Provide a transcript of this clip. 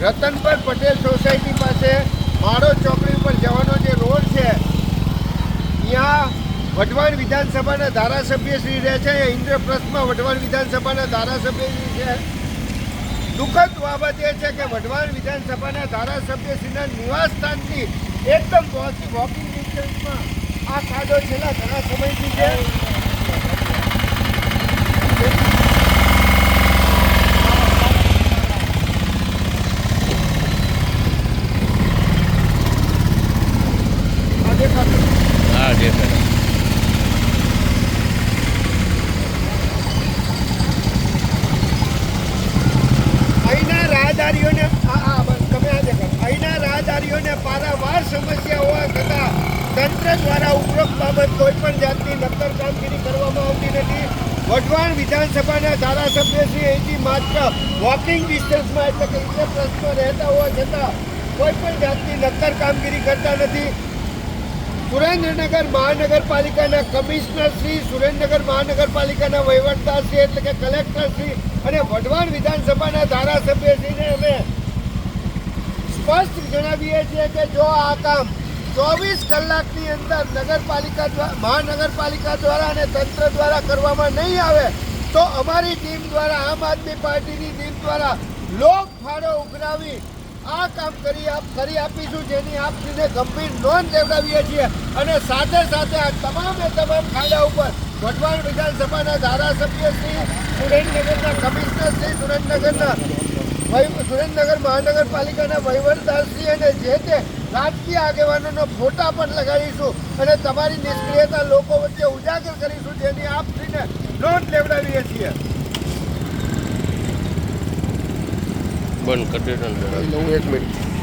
Ratanpar Patel society પાસે માળો ચોકડી ઉપર જવાનો જે રોડ છે, ત્યાં વઢવાણ વિધાનસભાના ધારાસભ્ય શ્રી રહે છે ઇન્દ્રપ્રસ્થમાં વઢવાણ વિધાનસભાના ધારાસભ્ય શ્રી છે. દુઃખદ બાબત એ છે કે વઢવાણ વિધાનસભાના ધારાસભ્યશ્રીના નિવાસ સ્થાનથી એકદમ વોકિંગ ડિસ્ટન્સમાં આ ખાડો છેલ્લા ઘણા સમયથી છે. કોઈ પણ જાતની નક્કર કામગીરી કરવામાં આવતી નથી. વઢવાણ વિધાનસભાના ધારાસભ્ય શ્રી માત્ર વોકિંગ ડિસ્ટન્સમાં રહેતા હોવા છતાં કોઈ પણ જાતની નક્કર કામગીરી કરતા નથી. સુરેન્દ્રનગર મહાનગરપાલિકાના કમિશનર શ્રી, સુરેન્દ્રનગર મહાનગરપાલિકાના વહીવટદાર શ્રી એટલે કે કલેક્ટર શ્રી અને વઢવાણ વિધાનસભાના ધારાસભ્યશ્રીને અમે સ્પષ્ટ જણાવીએ છીએ કે જો આ કામ ચોવીસ કલાકની અંદર નગરપાલિકા દ્વારા મહાનગરપાલિકા દ્વારા અને તંત્ર દ્વારા કરવામાં નહીં આવે, તો અમારી ટીમ દ્વારા, આમ આદમી પાર્ટીની ટીમ દ્વારા લોક ફાળો ઉઘરાવી આ કામ કરી આપ, કરી આપીશું જેની આપને ગંભીર નોંધ લેવડાવીએ છીએ. અને સાથે સાથે આ તમામે તમામ ખાડા ઉપર વઢવાણ વિધાનસભાના ધારાસભ્ય શ્રી સુરેન્દ્રનગરના કમિશનર શ્રી સુરેન્દ્રનગરના સુરેન્દ્રનગર મહાનગરપાલિકાના વહીવટદારશ્રી અને જે તે રાજકીય આગેવાનોનો ફોટા પણ લગાડીશું અને તમારી નિષ્ક્રિયતા લોકો વચ્ચે ઉજાગર કરીશું જેની આપશ્રીને નોંધ લેવડાવીએ છીએ. બંધ કરી દે હું એક મિનિટ.